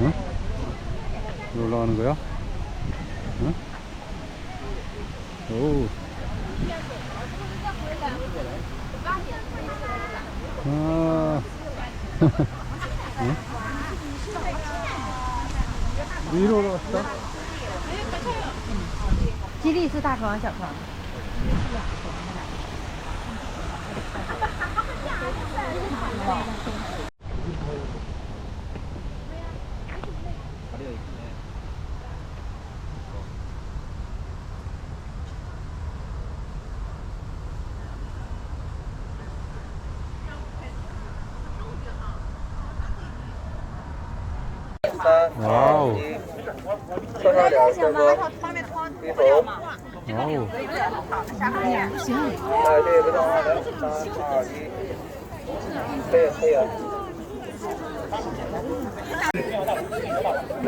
응? 여기 올라가는 거야? 응? 오. 아. 응? 위로 올라갔다? 吉利是大床小床。 哇哦，上下两公分。你好，哇哦，哎，这不动啊。三二一，嘿呀嘿呀，来。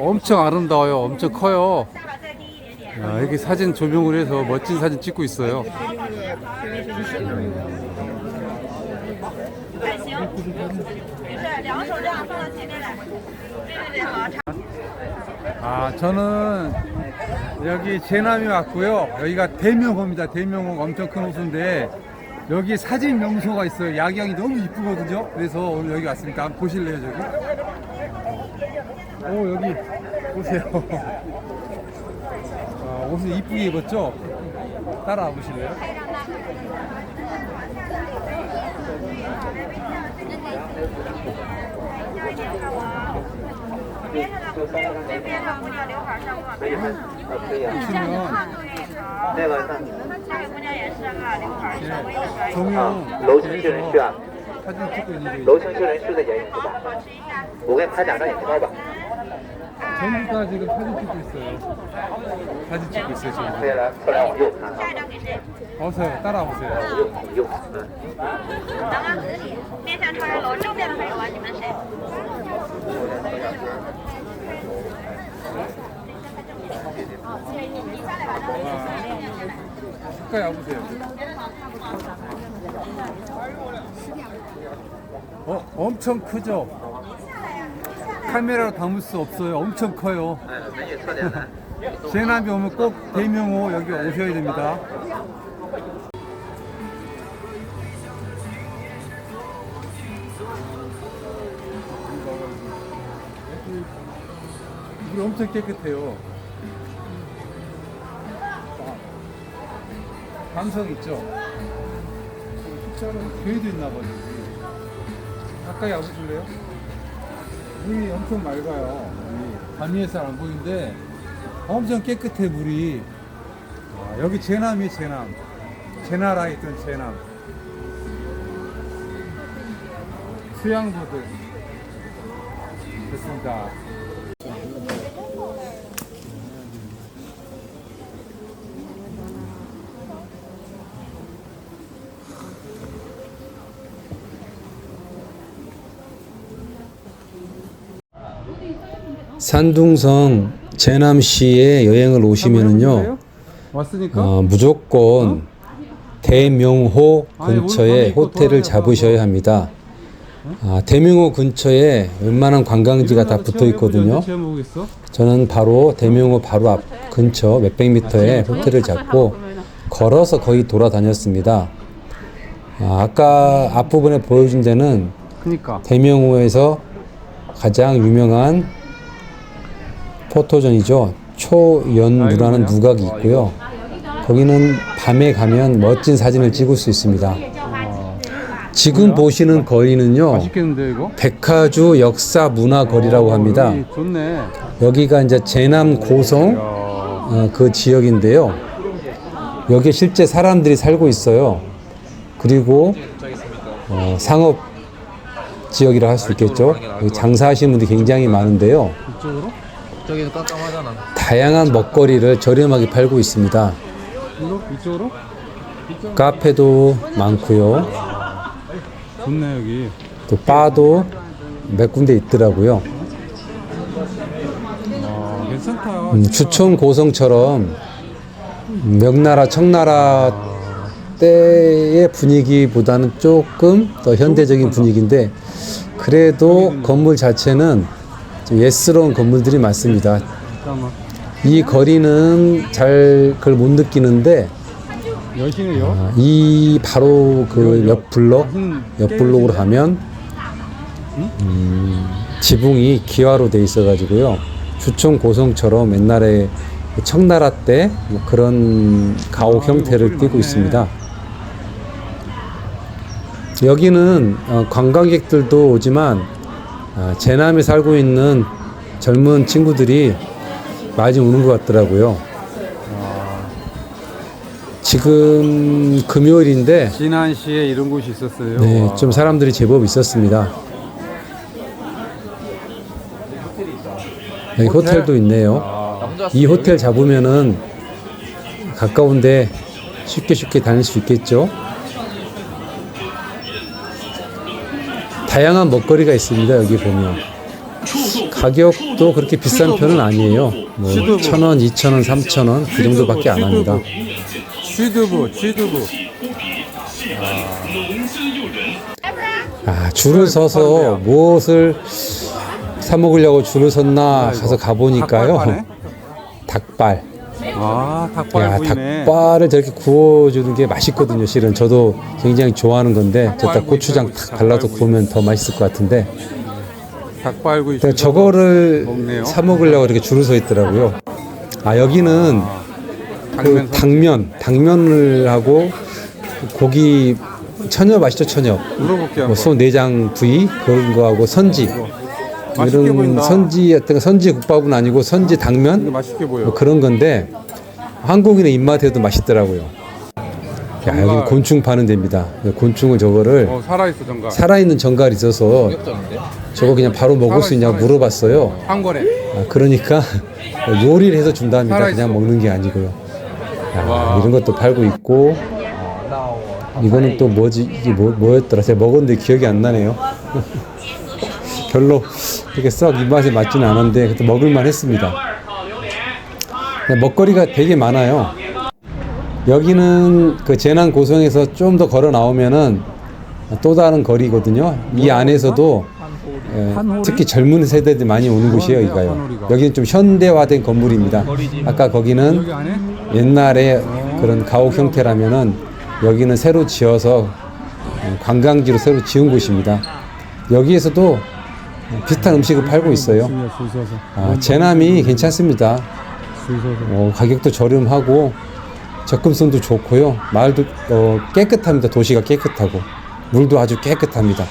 엄청 아름다워요. 엄청 커요. 아, 야, 여기 사진 조명을 해서 멋진 사진 찍고 있어요. 아, 저는 여기 제남이 왔고요. 여기가 대명호입니다. 대명호 엄청 큰 호수인데 여기 사진 명소가 있어요. 야경이 너무 이쁘거든요. 그래서 오늘 여기 왔습니다. 보실래요, 저기? 오, 여기 보세요. 아, 옷을 이쁘게 입었죠? 따라와 보실래요?边上的这边的姑娘刘海上过没有？啊，可以啊， 보시면 杜玉成，那个看，这位姑娘也是哈，刘海稍微的短一点。 정용 楼层秀人区啊， 사진 찍고 있는 게 楼层秀人区的眼影是吧？保持一下。我给你拍两张眼胶吧， 전부 다 지금 사진 찍고 있어요. 사진 찍고 있어요, 可以 지금. 来，过来往右看啊，下一张给谁？ 어서요, 따라와 보세요. 往右往右，嗯，咱们面向朝阳楼正面的还有啊，你们谁？ 가까이 와보세요. 어, 엄청 크죠? 카메라로 담을 수 없어요. 엄청 커요. 네, 제남이 오면 꼭 대명호 여기 오셔야 됩니다. 물이 엄청 깨끗해요. 감성 있죠? 어, 숙자는 교회도 있나 봐요. 가까이 와보실래요? 물이 엄청 맑아요. 물이. 밤 위에서 안 보이는데 엄청 깨끗해 물이. 아, 여기 제남이 제남. 제나라에 있던 제남. 수양보드. 됐습니다. 산둥성 제남시에 여행을 오시면은요, 왔으니까? 어, 무조건 대명호 아니, 근처에 호텔을 잡으셔야 합니다. 아, 대명호 근처에 웬만한 관광지가 다 붙어 있거든요. 저는 바로 대명호 바로 앞 근처 몇백 미터에 호텔을 잡고 걸어서 거의 돌아다녔습니다. 아, 아까 앞부분에 보여준 데는. 대명호에서 가장 유명한 포토존이죠. 초연루라는 아이고, 누각이 있고요. 거기는 밤에 가면 멋진 사진을 찍을 수 있습니다. 지금 보시는 거리는요. 백화주 역사 문화 거리라고 어, 합니다. 여기. 여기가 이제 제남 고성 야, 어, 그 지역인데요. 여기에 실제 사람들이 살고 있어요. 그리고 어, 상업 지역이라 할 수 있겠죠. 여기 장사하시는 분들이 굉장히 많은데요. 저기는 깜깜하잖아. 다양한 먹거리를 저렴하게 팔고 있습니다. 이쪽으로? 카페도 많고요. 좋네 여기. 또 바도 몇 군데 있더라고요. 아 괜찮다. 음, 주촌 고성처럼 명나라 청나라 때의 분위기보다는 조금 더 현대적인 분위기인데 그래도 건물 자체는 좀 예스러운 건물들이 많습니다. 이 거리는 잘 그걸 못 느끼는데. 아, 이 바로 그 옆 블록 옆 블록으로 가면 음, 지붕이 기와로 돼 있어가지고요. 주촌 고성처럼 옛날에 청나라 때 뭐 그런 가옥 아, 형태를 띠고. 있습니다. 여기는 어, 관광객들도 오지만 아, 제남에 살고 있는 젊은 친구들이 많이 오는 것 같더라고요. 지금 금요일인데 진안시에 이런 곳이 있었어요. 네, 와. 좀 사람들이 제법 있었습니다. 여기 호텔? 도 있네요. 나 혼자 이 호텔 잡으면은 가까운데 쉽게 쉽게 다닐 수 있겠죠. 다양한 먹거리가 있습니다. 여기 보면 가격도 그렇게 비싼 편은 아니에요. 뭐 천 원, 이천 원, 삼천 원 그 정도밖에 안 합니다. 취두부, 취두부. 아, 줄을 서서 무엇을 사 먹으려고 줄을 섰나 가서 닭발 가보니까요. 닭발. 아, 닭발 야, 보이네. 닭발을 저렇게 구워주는 게 맛있거든요. 실은 저도 굉장히 좋아하는 건데 저딱 고추장 탁 발라서 구우면 더 맛있을 것 같은데 닭발 구이. 그러니까 저거를 먹네요. 사 먹으려고 이렇게 줄을 서 있더라고요. 아 여기는 그 당면 당면, 당면을 하고 고기 천엽 아시죠? 천엽. 물어볼게요. 뭐소 내장 부위 그런 거하고 선지 맛있게 이런 보인다. 선지 같은 거 선지 국밥은 아니고 선지 이거 당면 맛있게 보여. 뭐 그런 건데 한국인의 입맛에도 맛있더라고요. 야 정갈. 여기 곤충 파는 데입니다. 곤충을 저거를 어, 살아있어, 정가. 살아있는 정갈이 있어서? 저거 그냥 바로 먹을 수 있냐고. 물어봤어요. 한 거래. 아, 그러니까 요리를 해서 준답니다. 살아있어. 그냥 먹는 게 아니고요. 야, 와. 이런 것도 팔고 있고 이거는 또 뭐지 이게 뭐, 뭐였더라 제가 먹었는데 기억이 안 나네요 별로 그렇게 썩 입맛에 맞지는 않았는데 그래도 먹을만 했습니다 먹거리가 되게 많아요 여기는 그 제난 고성에서 좀 더 걸어 나오면은 또 다른 거리거든요 이 안에서도 예? 특히 젊은 세대들이 많이 오는 곳이에요. 여기가요 여기는 좀 현대화된 건물입니다 아까 거기는? 옛날에 그런 가옥 형태라면은 여기는 새로 지어서 어, 관광지로 새로 지은 곳입니다. 여기에서도 비슷한 음식을 팔고 있어요. 아, 제남이 괜찮습니다. 어, 가격도 저렴하고 접근성도 좋고요. 마을도 어, 깨끗합니다. 도시가 깨끗하고 물도 아주 깨끗합니다.